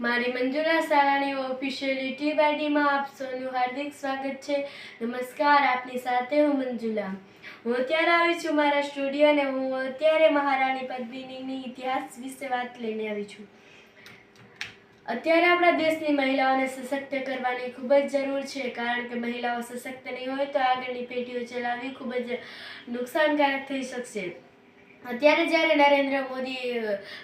મારી Manjula Sarani official YouTube આઈડીમાં આપ સૌનું હાર્દિક સ્વાગત છે. નમસ્કાર, આપની સાથે હું મંજુલા. હું અત્યારે આવી છું મારા સ્ટુડિયો અને હું અત્યારે મહારાણી પદ્મિનીની ઇતિહાસ વિશે વાત લઈને આવી છું. અત્યારે આપણા દેશની મહિલાઓને સશક્ત કરવાની ખૂબ જ જરૂર છે, કારણ કે મહિલાઓ સશક્ત નહીં હોય તો આગળની પેઢીઓ ચલાવવી ખૂબ જ નુકસાનકારક થઈ શકશે. અત્યારે જ્યારે નરેન્દ્ર મોદી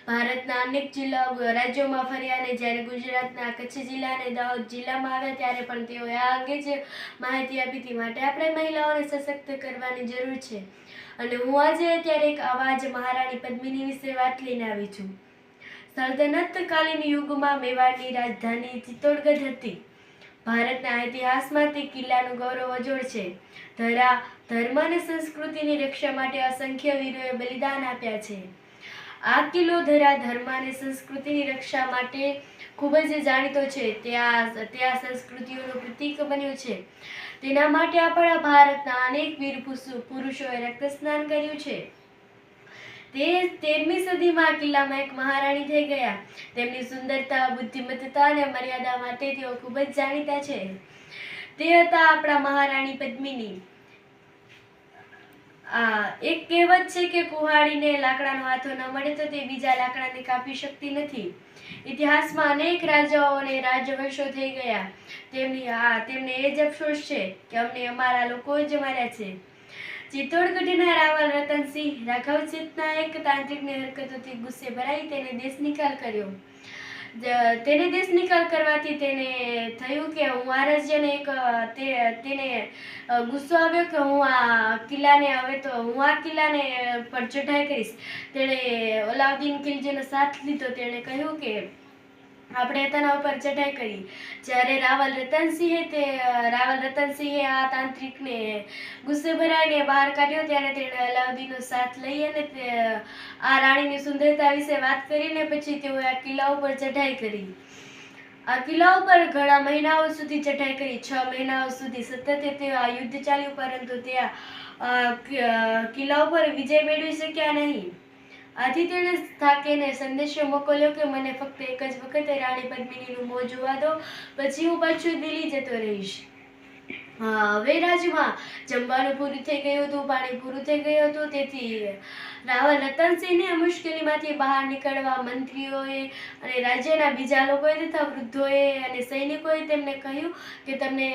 ભારતના અનેક જિલ્લા રાજ્યોમાં ફર્યા અને જ્યારે ગુજરાતના કચ્છ જિલ્લા અને દાહોદ જિલ્લામાં આવ્યા, ત્યારે પણ તેઓએ આ અંગે જ માહિતી આપી હતી. માટે આપણે મહિલાઓને સશક્ત કરવાની જરૂર છે. અને હું આજે અત્યારે એક અવાજ મહારાણી પદ્મિની વિશે વાત લઈને આવી છું. સલ્તનતકાલીન યુગમાં મેવાડની રાજધાની ચિત્તોડગઢ હતી. ભારતના ઇતિહાસમાં તે કિલ્લાનું ગૌરવ અજોડ છે. ધરા, ધર્મ અને સંસ્કૃતિની રક્ષા માટે અસંખ્ય વીરોએ બલિદાન આપ્યા છે. આ કિલ્લો ધરા, ધર્મ અને સંસ્કૃતિની રક્ષા માટે ખૂબ જ જાણીતો છે. ત્યાં ત્યાં સંસ્કૃતિઓનું પ્રતીક બન્યું છે. તેના માટે આપણા ભારતના અનેક વીર પુરુષોએ રક્તસ્નાન કર્યું છે. તે તેરમી સદીમાં કિલ્લામાં એક મહારાણી થઈ ગયા. તેમની સુંદરતા, બુદ્ધિમત્તા અને મર્યાદા માટે તેઓ ખૂબ જ જાણીતા છે. તે હતા આપણા મહારાણી પદ્મિની. આ, એક કહેવત છે કે કુહાડીને લાકડાનો હાથો ન મળે તો તે બીજા લાકડાને કાપી શકતી નથી. ઇતિહાસમાં અનેક રાજાઓ અને રાજવંશો થઈ ગયા. તેમની, આ, તેમને એ જ અફસોસ છે કે અમને અમારા લોકો જ માર્યા છે. ચિત્તોડગઢના રાવલ રતનસિંહ રાઘવચિતના એક તાંત્રિકની હરકતોથી ગુસ્સે ભરાઈ તેને દેશ નિકાલ કર્યો. તેને દેશ નિકાલ કરવાથી તેને થયું કે હું આ રાજ્યને એક તેને ગુસ્સો આવ્યો કે હું આ કિલ્લાને હવે તો, હું આ કિલ્લાને પર ચઢાઈ કરીશ. તેણે અલાઉદ્દીન ખિલજીનો સાથ લીધો. તેણે કહ્યું કે આપણે તેના ઉપર ચઢાઈ કરી. જ્યારે રાવલ રતનસિંહે તે, રાવલ રતનસિંહે આ તાંત્રિકને ગુસ્સે ભરાઈને બહાર કાઢ્યો, ત્યારે તેણે અલાઉદ્દીનનો સાથ લઈ અને તે, આ રાણીની સુંદરતા વિશે વાત કરીને પછી તેઓએ આ કિલ્લા ઉપર ચઢાઈ કરી. આ કિલ્લા ઉપર ઘણા મહિનાઓ સુધી ચઢાઈ કરી. છ મહિનાઓ સુધી સતત તે આ યુદ્ધ ચાલ્યું, પરંતુ ત્યાં કિલ્લા ઉપર વિજય મેળવી શક્યા નહીં. આથી તેણે થાકેને સંદેશો મોકલ્યો કે મને ફક્ત એક જ વખત રાણી પદ્મિનીનું મોં જોવા દો, પછી હું પાછું દિલ્હી જતો રહીશ. હવે રાજમાં જમવાનું પૂરું થઈ ગયું હતું, પાણી પૂરું થઈ ગયું હતું, તેથી રાવલ રતનસિંહને મુશ્કેલીમાંથી બહાર નીકળવા મંત્રીઓએ અને રાજ્યના બીજા લોકોએ તથા વૃદ્ધોએ અને સૈનિકોએ તેમને કહ્યું કે તમને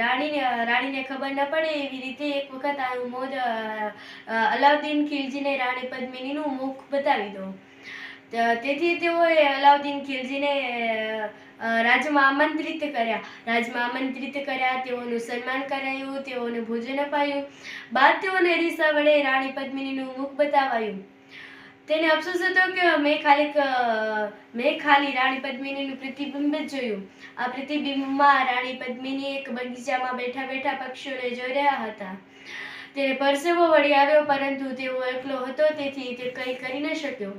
રાણીને રાણીને ખબર ન પડે એવી રીતે એક વખત આ મોજ અલાઉદ્દીન ખિલજીને રાણી પદ્મિનીનું મુખ બતાવી દો તેથી તેઓએ અલાઉદ્દીન ખિલજીને રાજમાં આમંત્રિત કર્યા. રાજમાં આમંત્રિત કર્યા, તેઓનું સન્માન કરાયું, તેઓને ભોજન અપાયું. બાદ તેઓને રીસા વડે રાણી પદ્મિનીનું મુખ બતાવાયું. તેને અફસોસ હતો કે મેં ખાલી મેં ખાલી રાણી પદ્મિનીનું પ્રતિબિંબ જ જોયું. આ પ્રતિબિંબમાં રાણી પદ્મિની એક બગીચામાં બેઠા બેઠા પક્ષીઓને જોઈ રહ્યા હતા. તેને પરસેવો વળી આવ્યો, પરંતુ તેઓ એકલો હતો, તેથી તે કંઈ કરી ન શક્યો.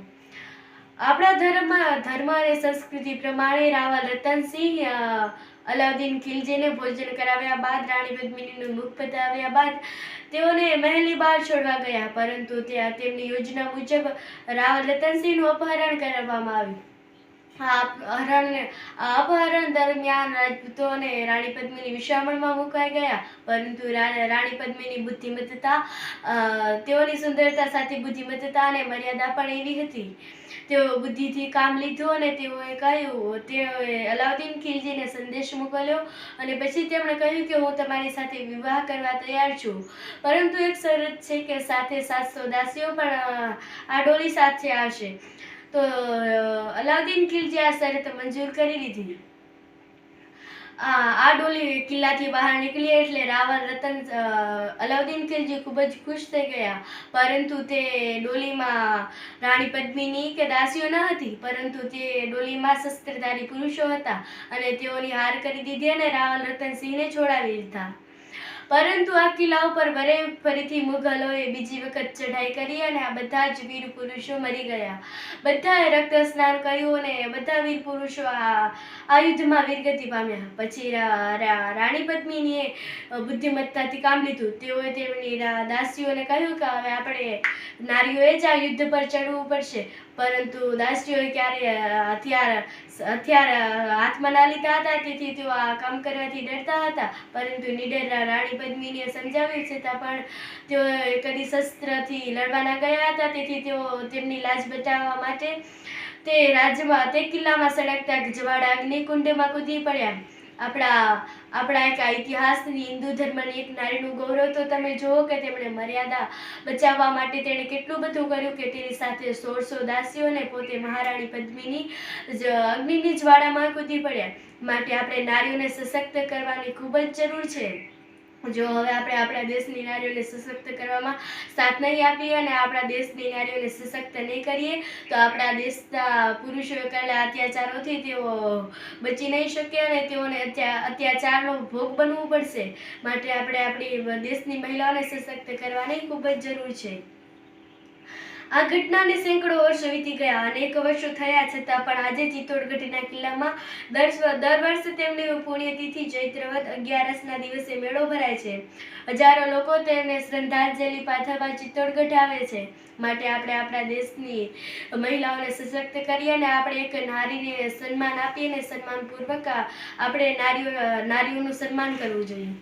આપણા ધર્મ ધર્મ અને સંસ્કૃતિ પ્રમાણે રાવલ રતનસિંહ અલાઉદ્દીન ખિલજીને ભોજન કરાવ્યા બાદ રાણી પદ્મિનીનું મુખ બતાવ્યા બાદ તેઓને મહેલની બહાર છોડવા ગયા. પરંતુ ત્યાં તેમની યોજના મુજબ રાવલ રતનસિંહનું અપહરણ કરવામાં આવ્યું. અપહરણ દરમિયાન રાજપૂતો અને રાણી પદ્મિની વિશ્રામણમાં મુકાઈ ગયા, પરંતુ રાણી પદ્મિની બુદ્ધિમત્તા તેઓની સુંદરતા સાથે બુદ્ધિમત્તા અને મર્યાદા પણ એવી હતી. તેઓ બુદ્ધિથી કામ લીધું અને તેઓએ કહ્યું, તેઓએ અલાઉદ્દીન ખિલજીને સંદેશ મોકલ્યો અને પછી તેમણે કહ્યું કે હું તમારી સાથે વિવાહ કરવા તૈયાર છું. પરંતુ એક શરત છે કે સાથે સાતસો દાસીઓ પણ આ ડોલી સાથે આવશે. તો અલાઉદ્દીન ખિલજી આ શરત મંજૂર કરી લીધી. આ ડોલી કિલ્લાથી બહાર નીકળી એટલે રાવણ રતન અલાઉદ્દીન ખિલજી ખૂબ જ ખુશ થઈ ગયા. પરંતુ તે ડોલીમાં રાણી પદ્મિની કે દાસીઓ ન હતી, પરંતુ તે ડોલીમાં શસ્ત્રધારી પુરુષો હતા અને તેઓની હાર કરી દીધી અને રાવલ રતનસિંહને છોડાવી દીધા પરંતુ આ કિલ્લા ઉપર વરે ફરીથી મુઘલોએ બીજી વખત ચઢાઈ કરી અને આ બધા જ વીર પુરુષો મરી ગયા. બધાએ રક્ત સ્નાન કર્યું અને બધા વીર પુરુષો આ યુદ્ધમાં વીરગતિ પામ્યા. પછી રાણી પદ્મિનીએ બુદ્ધિમત્તાથી કામ લીધું. તેઓએ તેમની દાસીઓને કહ્યું કે હવે આપણે નારીઓએ જ આ યુદ્ધ પર ચડવું પડશે. પરંતુ દાસીઓએ ક્યારે હથિયાર હથિયાર હાથમાં ના લીધા હતા? તેથી તેઓ આ કામ કરવાથી ડરતા હતા. પરંતુ નીડરના રાણી પદ્મિનીએ સમજાવ્યું છતાં પણ તેઓ કદી શસ્ત્રથી લડવાના ગયા હતા. તેથી તેઓ તેમની લાજ બચાવવા માટે તે રાજ્યમાં, તે કિલ્લામાં સળગતા જવાળા અગ્નિકુંડમાં કૂદી પડ્યા. આપણા આપણા એક ઇતિહાસની હિન્દુ ધર્મની એક નારીનું ગૌરવ તો તમે જુઓ કે તેમણે મર્યાદા બચાવવા માટે તેણે કેટલું બધું કર્યું કે તેની સાથે સોળસો દાસીઓને પોતે મહારાણી પદ્મિની અગ્નિની જ્વાળામાં કૂદી પડ્યા. માટે આપણે નારીઓને સશક્ત કરવાની ખૂબ જ જરૂર છે. જો હવે આપણે આપણા દેશની નારીઓને સશક્ત કરવામાં સાથ નહીં આપીએ અને આપણા દેશની નારીઓને સશક્ત નહીં કરીએ, તો આપણા દેશના પુરુષો કરેલા અત્યાચારોથી તેઓ બચી નહીં શકે અને તેઓને અત્યાચારનો ભોગ બનવું પડશે. માટે આપણે આપણી દેશની મહિલાઓને સશક્ત કરવાની ખૂબ જ જરૂર છે. આ ઘટનાને સેંકડો વર્ષો વીતી ગયા અનેક વર્ષો થયા છતાં પણ આજે ચિત્તોડગઢના કિલ્લામાં દર દર વર્ષે તેમની પુણ્યતિથિ ચૈત્રવત અગિયારસના દિવસે મેળો ભરાય છે. હજારો લોકો તેમને શ્રદ્ધાંજલિ પાઠવવા ચિત્તોડગઢ આવે છે. માટે આપણે આપણા દેશની મહિલાઓને સશક્ત કરીએ અને આપણે એક નારીને સન્માન આપીએ અને સન્માનપૂર્વક આપણે નારીઓ, નારીઓનું સન્માન કરવું જોઈએ.